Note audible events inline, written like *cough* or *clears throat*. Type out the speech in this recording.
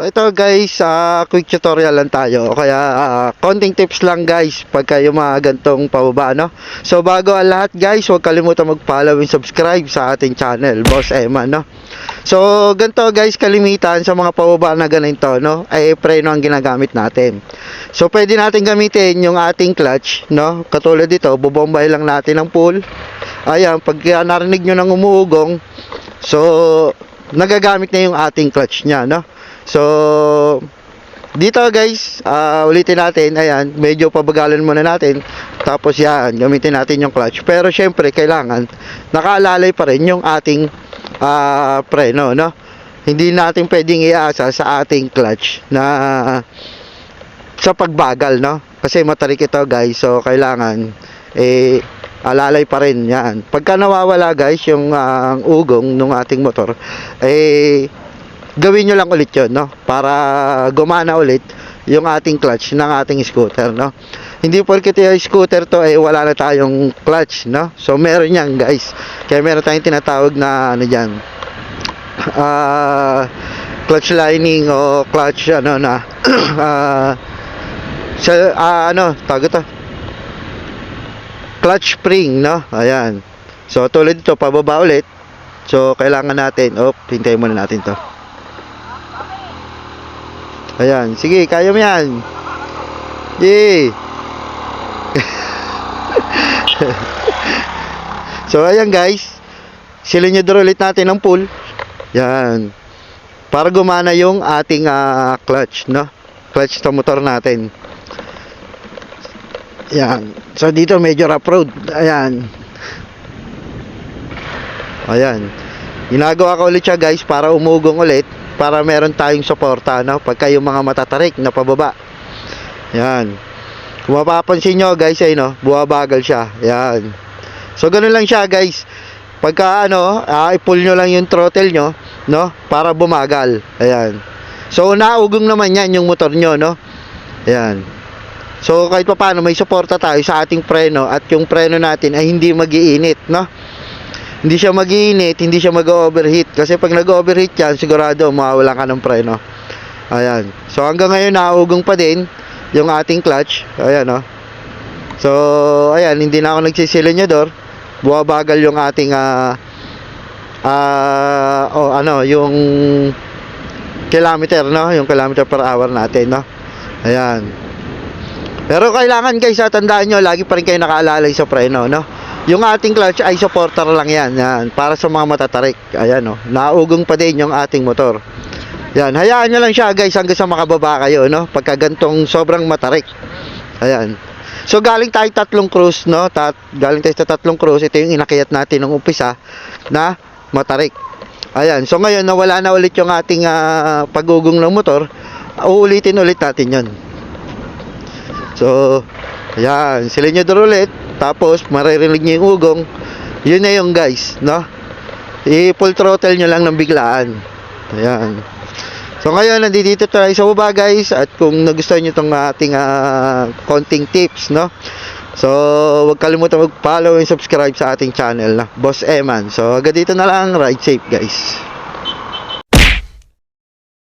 So ito guys, ah, quick tutorial lang tayo. Kaya ah, konting tips lang guys pagka yung mga gantong pababa no. So bago ang lahat guys, huwag kalimutan mag-follow and subscribe sa ating channel, Boss Emma no. So ganito guys, kalimitan sa mga pababa na ganito no, ay preno ang ginagamit natin. So pwede natin gamitin yung ating clutch no. Katulad dito, bubombay lang natin ang pool. Ayan, pag narinig nyo ng umuugong, so nagagamit na yung ating clutch niya no. So, dito guys, ah, ulitin natin, ayan, medyo pabagalan muna natin. Tapos yan, gamitin natin yung clutch. Pero syempre, kailangan, nakaalalay pa rin yung ating ah, preno, no? Hindi natin pwedeng iasa sa ating clutch na sa pagbagal, no? Kasi matarik ito guys, so kailangan, eh, alalay pa rin yan. Pagka nawawala guys, yung ah, ugong ng ating motor, eh, gawin nyo lang ulit yun, no? Para gumana ulit yung ating clutch ng ating scooter, no? Hindi porket yung scooter to, eh, wala na tayong clutch, no? So, meron yan, guys. Kaya meron tayong tinatawag na, ano dyan, *clears throat* ah, clutch lining o clutch, ano na, *clears throat* ah, sa, ah, ano, tawag ito, clutch spring, no? Ayan. So, tulad dito, pababa ulit. So, kailangan natin, oh, hintayin muna natin to. Ayan, sige, kaya mo yan. Yay! *laughs* so, ayan guys. Silinidor ulit natin ang pool. Yan. Para gumana yung ating ah, clutch, no? Clutch sa motor natin. Yan. So, dito medyo rough road. Ayan. Ayan. Ginagawa ko ulit siya guys para umugong ulit para meron tayong suporta no pagka yung mga matatarik na pababa. Yan. Kung mapapansin nyo guys ay no, buwabagal siya. Yan. So ganun lang siya guys. Pagka ano, ah, i-pull nyo lang yung throttle nyo, no? Para bumagal. Ayan. So naugong naman yan yung motor nyo, no? Ayan. So kahit pa paano may suporta tayo sa ating preno at yung preno natin ay hindi magiinit, no? Hindi siya magiinit, hindi siya mag-overheat kasi pag nag-overheat yan, sigurado mawawalan ka ng preno. Ayan. So hanggang ngayon naugong pa din yung ating clutch. Ayan, oh. So, ayan, hindi na ako nagsisilinyador. Buwabagal yung ating ah ah, oh, ano, yung kilometer, no? Yung kilometer per hour natin, no? Ayan. Pero kailangan guys, ah, tandaan nyo, lagi pa rin kayo nakaalalay sa preno, no? Yung ating clutch ay supporter lang yan, yan para sa mga matatarik. Ayan, no? Naugong pa din yung ating motor. Yan, hayaan nyo lang siya guys hanggang sa makababa kayo, no? Pagka gantong sobrang matarik. Ayan. So galing tayo tatlong cruise, no? Tat galing tayo sa tatlong cruise, ito yung inakayat natin ng umpisa na matarik. Ayan. So ngayon nawala na ulit yung ating ah, pagugong ng motor. Uulitin ulit natin 'yon. So, ayan, silinyo ulit. Tapos, maririnig nyo yung ugong. Yun na yung guys, no? I-full throttle nyo lang ng biglaan. Ayan. So, ngayon, nandito tayo sa baba, guys. At kung nagustuhan nyo itong ating ah, konting tips, no? So, huwag kalimutan mag-follow and subscribe sa ating channel na Boss Eman. So, hanggang dito na lang. Ride safe, guys.